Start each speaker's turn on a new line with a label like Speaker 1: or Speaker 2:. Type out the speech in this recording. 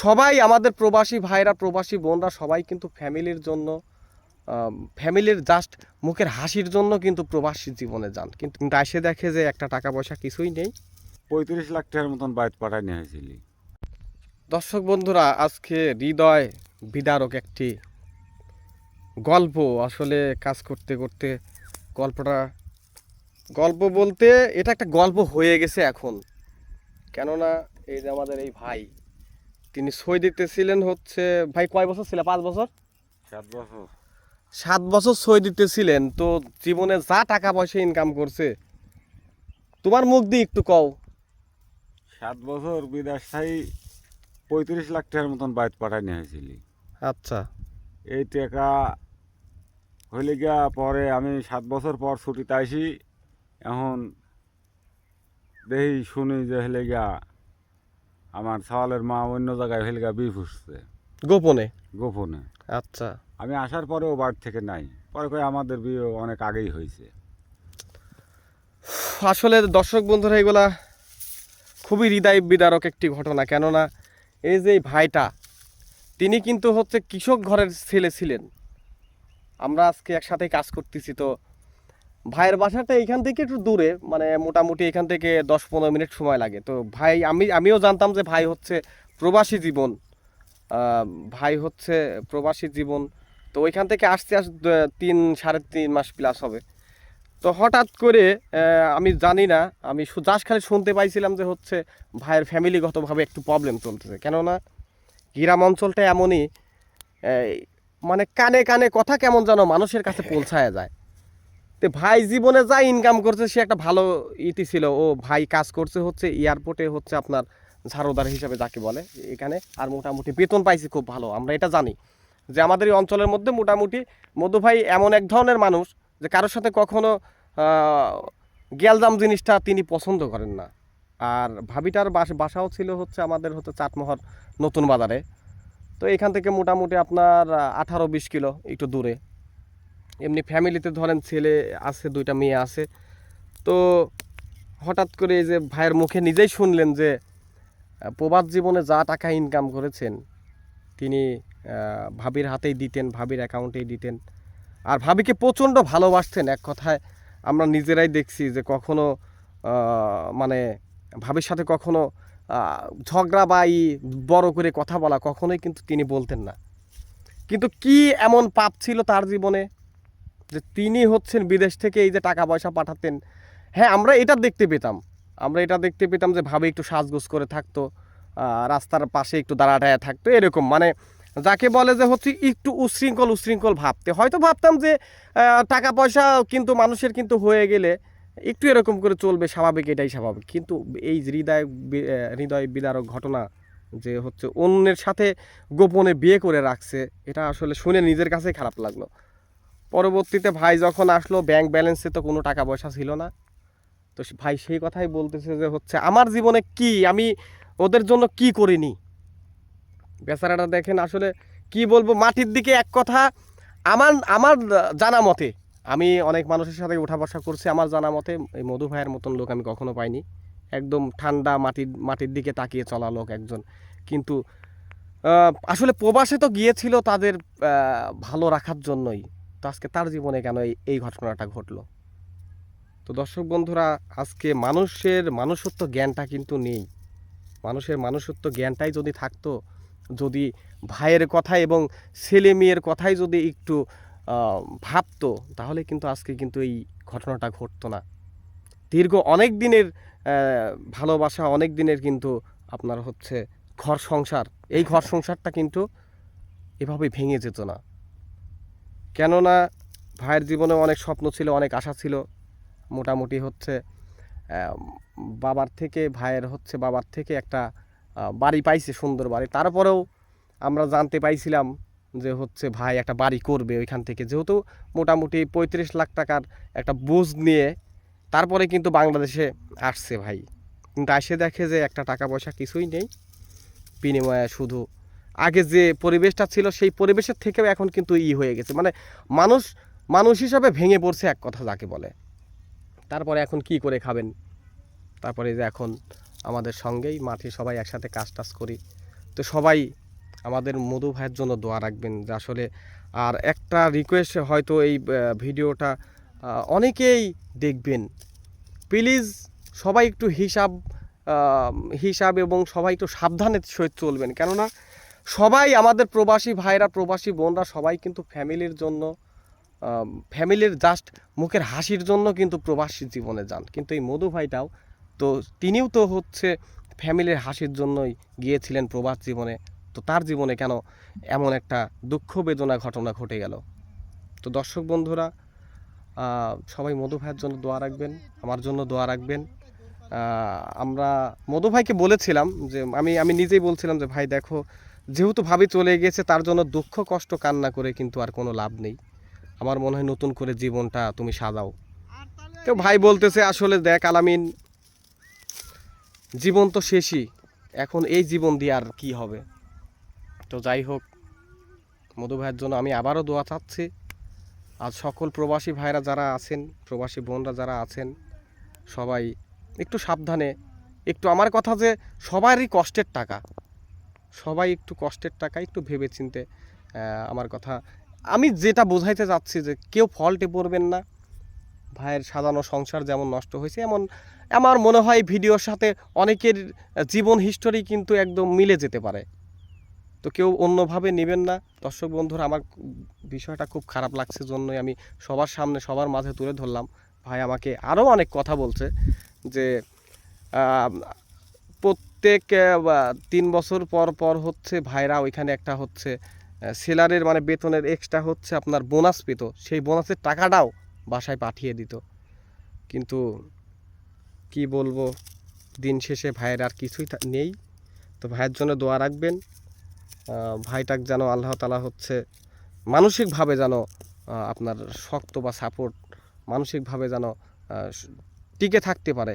Speaker 1: সবাই আমাদের প্রবাসী ভাইরা প্রবাসী বোনরা সবাই কিন্তু ফ্যামিলির জন্য ফ্যামিলির জাস্ট মুখের হাসির জন্য কিন্তু প্রবাসী জীবনে যান। কিন্তু এসে দেখে যে একটা টাকা পয়সা কিছুই নেই।
Speaker 2: পঁয়ত্রিশ লাখ টাকার মতন বাইত পাঠাই নিয়ে হয়েছিলি
Speaker 1: দর্শক বন্ধুরা আজকে হৃদয় বিদারক একটি গল্প। আসলে কাজ করতে করতে গল্পটা গল্প বলতে এটা একটা গল্প হয়ে গেছে এখন। কেননা এই যে আমাদের এই ভাই তিনি সই দিতেছিলেন হচ্ছে ভাই কয় বছর ছিল? পাঁচ বছর?
Speaker 2: সাত বছর।
Speaker 1: সাত বছর সই দিতেছিলেন তো জীবনে যা টাকা পয়সা ইনকাম করছে তোমার মুখ দিয়ে একটু কও।
Speaker 2: সাত বছর বিদেশ থাই পঁয়ত্রিশ লাখ টাকার মতন বাইত পাঠাই নিয়ে হয়েছিলি
Speaker 1: আচ্ছা।
Speaker 2: এই টাকা হইলে গিয়া পরে আমি সাত বছর পর ছুটিতে আসি এখন দেখি শুনি যে হলে গিয়া আমার সওয়ালের মা অন্য জায়গায় হেলগা বিষ উঠছে
Speaker 1: গোপনে?
Speaker 2: গোপনে।
Speaker 1: আচ্ছা।
Speaker 2: আমি আসার পরেও বাড়ি থেকে নাই। পরে কই আমাদের বিয়ে অনেক আগেই হয়েছে।
Speaker 1: আসলে দর্শক বন্ধুরা এগুলা খুবই হৃদয় বিদারক একটি ঘটনা। কেননা এই যে ভাইটা তিনি কিন্তু হচ্ছে কৃষক ঘরের ছেলে ছিলেন। আমরা আজকে একসাথে কাজ করতেছি তো ভাইয়ের বাসাটা এখান থেকে একটু দূরে মানে মোটামুটি এখান থেকে দশ পনেরো মিনিট সময় লাগে। তো ভাই, আমি, আমিও জানতাম যে ভাই হচ্ছে প্রবাসী জীবন ভাই হচ্ছে প্রবাসী জীবন। তো ওইখান থেকে আসতে আসতে তিন, সাড়ে তিন মাস প্লাস হবে। তো হঠাৎ করে আমি জানি না, আমি জাস্ট খালি শুনতে পাইছিলাম যে হচ্ছে ভাইয়ের ফ্যামিলিগতভাবে একটু প্রবলেম চলতেছে। কেননা গ্রাম অঞ্চলটা এমনই মানে কানে কানে কথা কেমন যেন মানুষের কাছে পৌঁছায় যায়। তো ভাই জীবনে যা ইনকাম করছে সে একটা ভালো ইতি ছিল। ও ভাই কাজ করছে হচ্ছে এয়ারপোর্টে হচ্ছে আপনার ঝাড়ুদার হিসাবে যাকে বলে এখানে। আর মোটামুটি বেতন পাইছে খুব ভালো, আমরা এটা জানি। যে আমাদের এই অঞ্চলের মধ্যে মোটামুটি মধু ভাই এমন এক ধরনের মানুষ যে কারোর সাথে কখনো গ্যালজাম জিনিসটা তিনি পছন্দ করেন না। আর ভাবিটার বাস, বাসাও ছিল হচ্ছে আমাদের হচ্ছে চাটমোহর নতুন বাজারে। তো এখান থেকে মোটামুটি আপনার আঠারো বিশ কিলো একটু দূরে। এমনি ফ্যামিলিতে ধরেন ছেলে আছে, দুইটা মেয়ে আছে। তো হঠাৎ করে এই যে ভাইয়ের মুখে নিজেই শুনলেন যে প্রবাদ জীবনে যা টাকা ইনকাম করেছেন, তিনি ভাবির হাতেই দিতেন, ভাবির অ্যাকাউন্টেই দিতেন। আর ভাবিকে প্রচণ্ড ভালোবাসতেন। এক কথায় আমরা নিজেরাই দেখছি যে কখনো মানে ভাবির সাথে কখনো ঝগড়া বা ই বড় করে কথা বলা কখনোই কিন্তু তিনি বলতেন না। কিন্তু কি এমন পাপ ছিল তার জীবনে? যে তিনি হচ্ছেন বিদেশ থেকে এই যে টাকা পয়সা পাঠাতেন। হ্যাঁ আমরা এটা দেখতে পেতাম। আমরা এটা দেখতে পেতাম যে ভাবে একটু সাজগোজ করে থাকতো রাস্তার পাশে একটু দাঁড়াটায় থাকতো, এরকম। মানে যাকে বলে যে হচ্ছে একটু উশৃঙ্খল উশৃঙ্খল ভাবতে। হয়তো ভাবতাম যে টাকা পয়সা কিন্তু মানুষের কিন্তু হয়ে গেলে একটু এরকম করে চলবে, স্বাভাবিক, এটাই স্বাভাবিক। কিন্তু এই হৃদয় হৃদয় বিদারক ঘটনা যে হচ্ছে অন্যের সাথে গোপনে বিয়ে করে রাখছে, এটা আসলে শুনে নিজের কাছেই খারাপ লাগল। পরবর্তীতে ভাই যখন আসলো ব্যাংক ব্যালেন্সে তো কোনো টাকা পয়সা ছিল না। তো ভাই সেই কথাই বলতেছে যে হচ্ছে, আমার জীবনে কি? আমি ওদের জন্য কি করিনি? বেচারাটা দেখেন আসলে কি বলব, মাটির দিকে এক কথা, আমার আমার জানা মতে, আমি অনেক মানুষের সাথে উঠা বসা করছি, আমার জানা মতে, এই মধু ভাইয়ের মতন লোক আমি কখনো পাইনি। একদম ঠান্ডা মাটির মাটির দিকে তাকিয়ে চলা লোক একজন। কিন্তু আসলে প্রবাসে তো গিয়েছিল তাদের ভালো রাখার জন্যই। তো আজকে তার জীবনে কেন এই ঘটনাটা ঘটলো? তো দর্শক বন্ধুরা, আজকে মানুষের মানুষত্ব জ্ঞানটা কিন্তু নেই। মানুষের মানুষত্ব জ্ঞানটাই যদি থাকতো, যদি ভাইয়ের কথা এবং ছেলে মেয়ের কথাই যদি একটু ভাবতো, তাহলে কিন্তু আজকে কিন্তু এই ঘটনাটা ঘটতো না। দীর্ঘ অনেক দিনের ভালোবাসা, অনেক দিনের কিন্তু আপনার হচ্ছে ঘর সংসার। এই ঘর সংসারটা কিন্তু এভাবে ভেঙে যেত না। কেননা ভাইয়ের জীবনে অনেক স্বপ্ন ছিল, অনেক আশা ছিল। মোটামুটি হচ্ছে বাবার থেকে, ভাইয়ের হচ্ছে বাবার থেকে একটা বাড়ি পাইছে সুন্দর বাড়ি। তারপরেও আমরা জানতে পাইছিলাম যে হচ্ছে ভাই একটা বাড়ি করবে ওইখান থেকে। যেহেতু মোটামুটি পঁয়ত্রিশ লাখ টাকার একটা বুঝ নিয়ে তারপরে কিন্তু বাংলাদেশে আসছে ভাই। কিন্তু এসে দেখে যে একটা টাকা পয়সা কিছুই নেই। বিনিময়ে শুধু আগে যে পরিবেশটা ছিল, সেই পরিবেশের থেকেও এখন কিন্তু ই হয়ে গেছে। মানে মানুষ মানুষ হিসাবে ভেঙে পড়ছে এক কথা যাকে বলে। তারপরে এখন কি করে খাবেন? তারপরে যে এখন আমাদের সঙ্গেই মাঠে সবাই একসাথে কাজ টাজ করি। তো সবাই আমাদের মধু ভাইয়ের জন্য দোয়া রাখবেন যে আসলে আর একটা রিকোয়েস্ট হয়তো এই ভিডিওটা অনেকেই দেখবেন। প্লিজ সবাই একটু হিসাব হিসাব এবং সবাই একটু সাবধানের সহিত চলবেন। কেননা সবাই আমাদের প্রবাসী ভাইরা, প্রবাসী বোনরা সবাই কিন্তু ফ্যামিলির জন্য ফ্যামিলির জাস্ট মুখের হাসির জন্য কিন্তু প্রবাসী জীবনে যান। কিন্তু এই মধু ভাইটাও তো তিনিও তো হচ্ছে ফ্যামিলির হাসির জন্যই গিয়েছিলেন প্রবাস জীবনে। তো তার জীবনে কেন এমন একটা দুঃখ বেদনা ঘটনা ঘটে গেল? তো দর্শক বন্ধুরা সবাই মধু ভাইয়ের জন্য দোয়া রাখবেন, আমার জন্য দোয়া রাখবেন। আমরা মধু ভাইকে বলেছিলাম যে, আমি আমি নিজেই বলছিলাম যে, ভাই, দেখো যেহেতু ভাবি চলে গেছে তার জন্য দুঃখ, কষ্ট, কান্না করে কিন্তু আর কোনো লাভ নেই। আমার মনে হয় নতুন করে জীবনটা তুমি সাজাও। তো ভাই বলতেছে, আসলে দেখ আলামিন, জীবন তো শেষই। এখন এই জীবন দিয়ে আর কি হবে? তো যাই হোক, মধু ভাইয়ের জন্য আমি আবারও দোয়া চাচ্ছি। আর সকল প্রবাসী ভাইরা যারা আছেন, প্রবাসী বোনরা যারা আছেন, সবাই একটু সাবধানে। একটু আমার কথা যে, সবারই কষ্টের টাকা। সবাই একটু কষ্টের টাকা একটু ভেবে চিনতে আমার কথা। আমি যেটা বোঝাইতে চাচ্ছি যে কেউ ফল্টে পড়বেন না। ভাইয়ের সাজানো সংসার যেমন নষ্ট হয়েছে, এমন আমার মনে হয় ভিডিওর সাথে অনেকের জীবন হিস্টোরি কিন্তু একদম মিলে যেতে পারে। তো কেউ অন্যভাবে নেবেন না। দর্শক বন্ধুরা, আমার বিষয়টা খুব খারাপ লাগছে জন্যই আমি সবার সামনে, সবার মাঝে তুলে ধরলাম। ভাই আমাকে আরও অনেক কথা বলছে যে প্রত্যেক তিন বছর পর পর হচ্ছে ভাইরা ওইখানে একটা হচ্ছে সেলারের মানে বেতনের এক্সট্রা হচ্ছে আপনার বোনাস পেত। সেই বোনাসের টাকাটাও বাসায় পাঠিয়ে দিত। কিন্তু কি বলব, দিন শেষে ভাইয়ের আর কিছুই নেই। তো ভাইয়ের জন্য দোয়া রাখবেন। ভাইটাক যেন আল্লাহ তালা হচ্ছে মানসিকভাবে যেন আপনার শক্ত বা সাপোর্ট মানসিকভাবে যেন টিকে থাকতে পারে।